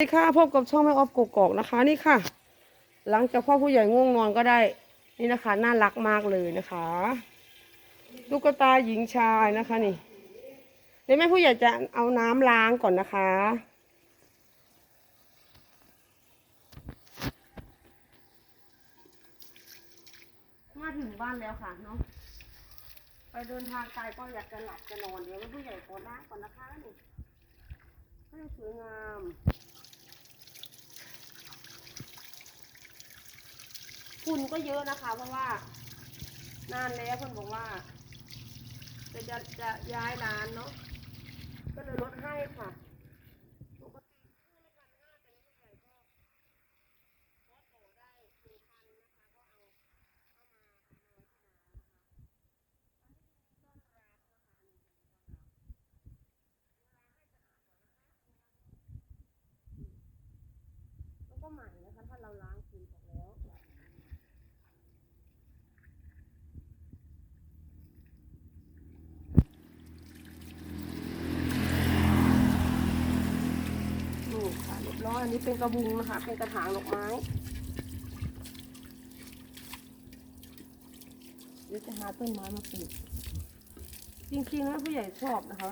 สวัสดีค่ะพบกับช่องแม่ออฟกกอกนะคะนี่ค่ะ หลังจากพ่อผู้ใหญ่ง่วงนอนก็ได้ นี่นะคะ น่ารักมากเลยนะคะตุ๊กตาหญิงชายนะคะนี่เดี๋ยวแม่ผู้ใหญ่จะเอาน้ำล้างก่อนนะคะ มาถึงบ้านแล้วค่ะเนาะไปเดินทางไกลก็อยากจะหลับจะนอนเดี๋ยวแม่ผู้ใหญ่ขอล้างก่อนนะคะนี่ให้สวยงาม คุณก็เยอะนะคะ เพราะว่านานแล้วเพื่อนบอกว่า จะจะจะย้ายร้านเนาะก็เลยลดให้ค่ะกติคู่ละพันห้าแต่นี่ผู้ใหญ่ก็ลดต่อได้หนึ่งพันนะคะก็เอาเข้ามาเอามาที่ร้านนะคะอันนี้ต้อนรับนะคะอันนี้ต้อนรับแล้วก็ใหม่นะคะถ้าเราล้างคืนออกแล้ว นี่ค่ะเรียบร้ อันนี้เป็นกระบุงนะคะ เป็นกระถางดอกไม้ เดี๋ยวจะหาต้นไม้มาปลูก จริงๆแล้วผู้ใหญ่ชอบนะคะ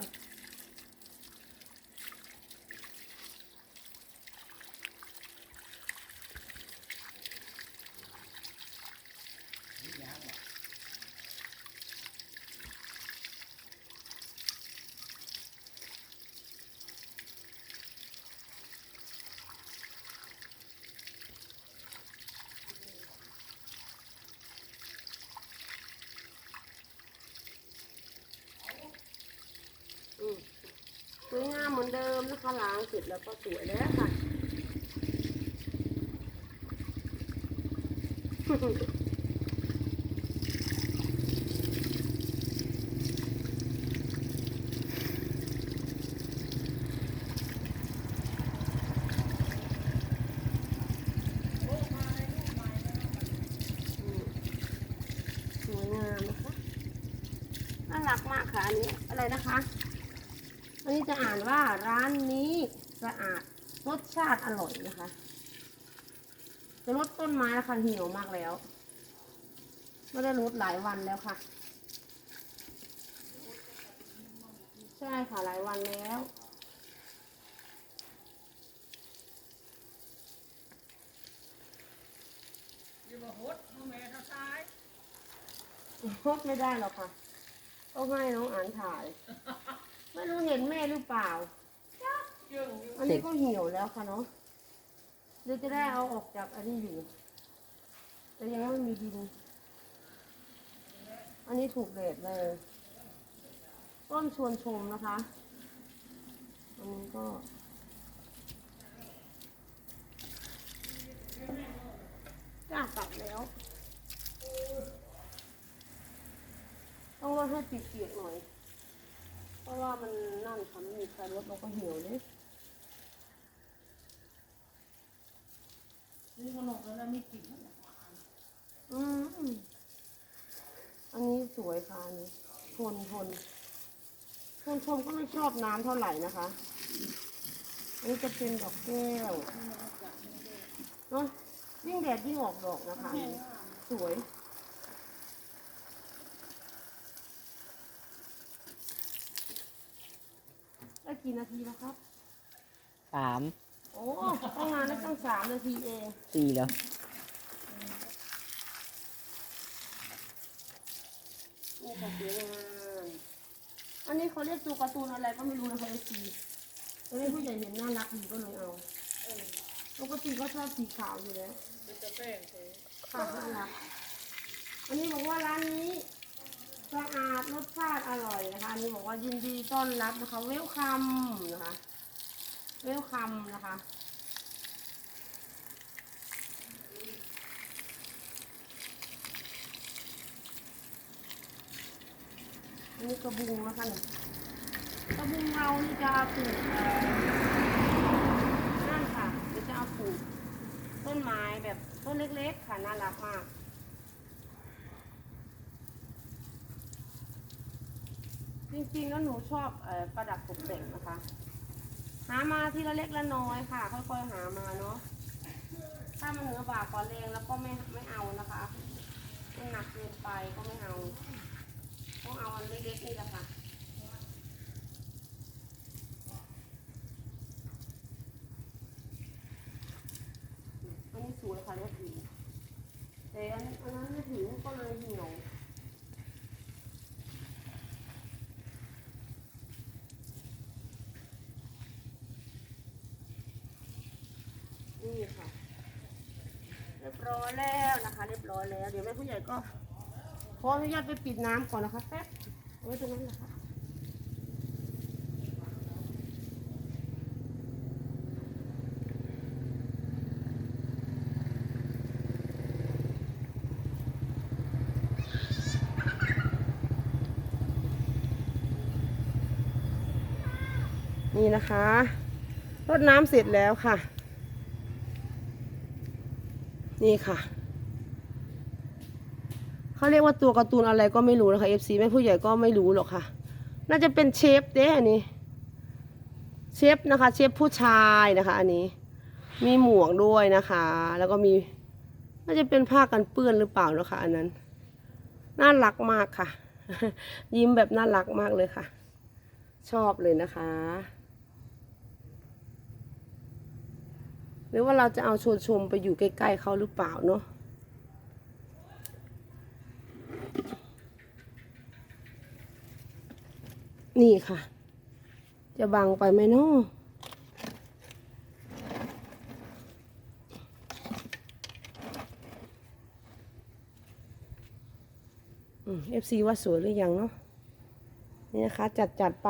อืมสวยงามเหมื อนเดิมนะคะล้างเสร็จแล้วก็สวยแล้วค่ะสวยงามนะคะน่ารักมากค่ะอันนี้อะไรนะคะ อันนี้จะอ่านว่าร้านนี้สะอาดรสชาติอร่อยนะคะ จะลดต้นไม้แล้วค่ะเหี่ยวมากแล้ว ไม่ได้ลดหลายวันแล้วค่ะ ใช่ค่ะหลายวันแล้วฮดไม่ได้หรอกค่ะต้องให้น้องอ่านถ่าย ไม่รู้เห็นแม่หรือเปล่า อันนี้ก็เหี่ยวแล้วค่ะเนาะเดี๋ยวจะได้เอาออกจากอันนี้อยู่ แต่ยังไม่มีดิน อันนี้ถูกแดดเลย ต้นชวนชมนะคะ อันนี้ก็จ้าตัดแล้ว ต้องรดให้เปียกๆหน่อย เพราะว่ามันนั่นค่ะไม่มีใครรดเราก็เหี่ยวเลยนี่ขนมแล้วไม่กินอืมอันนี้สวยค่ะอันนี้ทนทนทนชมก็ไม่ชอบน้ำเท่าไหร่นะคะ อันนี้จะเป็นดอกแก้วเนาะยิ่งแดดยิ่งออกดอกนะคะอันนี้สวย ได้กี่นาทีแล้วครับ สามโอ้ต้องงานได้ตั้งสามนาทีเองสี่แล้วนี่ค่ะสวยงามอันนี้เขาเรียกตัวการ์ตูนอะไรก็ไม่รู้นะคะไอซีตอนนี้ผู้ใหญ่เห็นน่ารักดีก็เลยเอาปกติก็ชอบสีขาวอยู่แล้วเป็นจะแป้งเฉยค่ะน่ารักอันนี้บอกว่าร้านนี้ สะอาดรสชาติอร่อยนะคะอันนี้บอกว่ายินดีต้อนรับนะคะ เวลคัมนะคะ เวลคัมนะคะอันนี้กระบุงนะคะเนี่ยกระบุงเรานี่จะปลูกนั่นค่ะจะเอาปลูกต้นไม้แบบต้นเล็กๆค่ะน่ารักมาก จริงๆแล้วหนูชอบเอ่อประดับตกแต่งนะคะ หามาทีละเล็กละน้อยค่ะ ค่อยๆหามาเนาะถ้ามันเหนือบากกว่าแรงแล้วก็ไม่ไม่เอานะคะมันหนักเกินไปก็ไม่เอาต้องเอาอันเล็กๆนี่แหละค่ะอันนี้สวยค่ะรถผีแต่อันอันนั้นไม่ถึงก็เลยเหี่ยว นี่ค่ะเรียบร้อยแล้วนะคะ เรียบร้อยแล้ว เดี๋ยวแม่ผู้ใหญ่ก็ขออนุญาตไปปิดน้ำก่อนนะคะแป๊บเอาไว้ตรงนั้นนะคะนี่นะคะ รดน้ำเสร็จแล้วค่ะ นี่ค่ะเขาเรียกว่าตัวการ์ตูนอะไรก็ไม่รู้นะคะ FC แม่ผู้ใหญ่ก็ไม่รู้หรอกค่ะ น่าจะเป็นเชฟเด้อันนี้ เชฟนะคะ เชฟผู้ชายนะคะ อันนี้ มีหมวกด้วยนะคะ แล้วก็มี น่าจะเป็นผ้ากันเปื้อนหรือเปล่านะคะ อันนั้น น่ารักมากค่ะ ยิ้มแบบน่ารักมากเลยค่ะ ชอบเลยนะคะ หรือว่าเราจะเอาชวนชมไปอยู่ใกล้ๆเขาหรือเปล่าเนาะนี่ค่ะ จะบังไปไหมเนาะอืม FC ว่าสวยหรือยังเนาะนี่นะคะ จัดจัดไป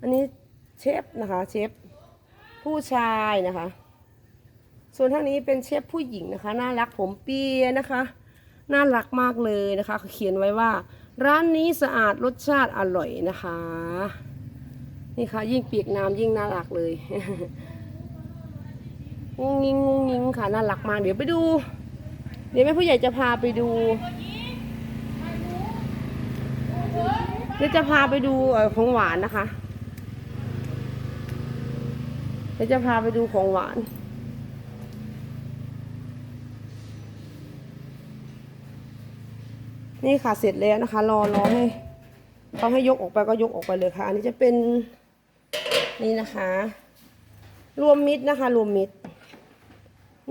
อันนี้เชฟนะคะ เชฟ ผู้ชายนะคะ ส่วนทางนี้เป็นเชฟผู้หญิงนะคะ น่ารักผมเปียนะคะ น่ารักมากเลยนะคะเขียนไว้ว่า ร้านนี้สะอาดรสชาติอร่อยนะคะ นี่ค่ะ ยิ่งเปียกน้ำยิ่งน่ารักเลยงงงิงงงงิงค่ะน่ารักมากเดี๋ยวไปดู เดี๋ยวแม่ผู้ใหญ่จะพาไปดูเดี๋ยวจะพาไปดูเออของหวานนะคะ ดี๋ยวจะพาไปดูของหวานนี่ค่ะเสร็จแล้วนะคะ รอรอให้เขาให้ยกออกไปก็ยกออกไปเลยค่ะ อันนี้จะเป็นนี่นะคะ รวมมิตรนะคะ รวมมิตร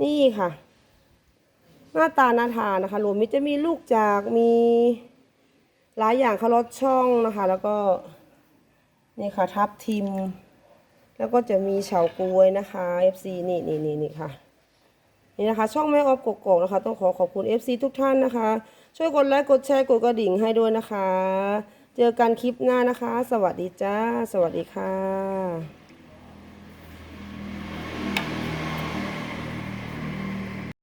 นี่ค่ะ หน้าตาน่าทานนะคะ รวมมิตรจะมีลูกจากมีหลายอย่างเขาลดช่องนะคะ แล้วก็นี่ค่ะทับทิม แล้วก็จะมีเฉาก๊วยนะคะ FC นี่นี่นี่นี่ค่ะนี่นะคะ ช่องแม่ออฟกกอกนะคะ ต้องขอขอบคุณ FC ทุกท่านนะคะ ช่วยกดไลค์กดแชร์กดกระดิ่งให้ด้วยนะคะ เจอกันคลิปหน้านะคะ สวัสดีจ้า สวัสดีค่ะ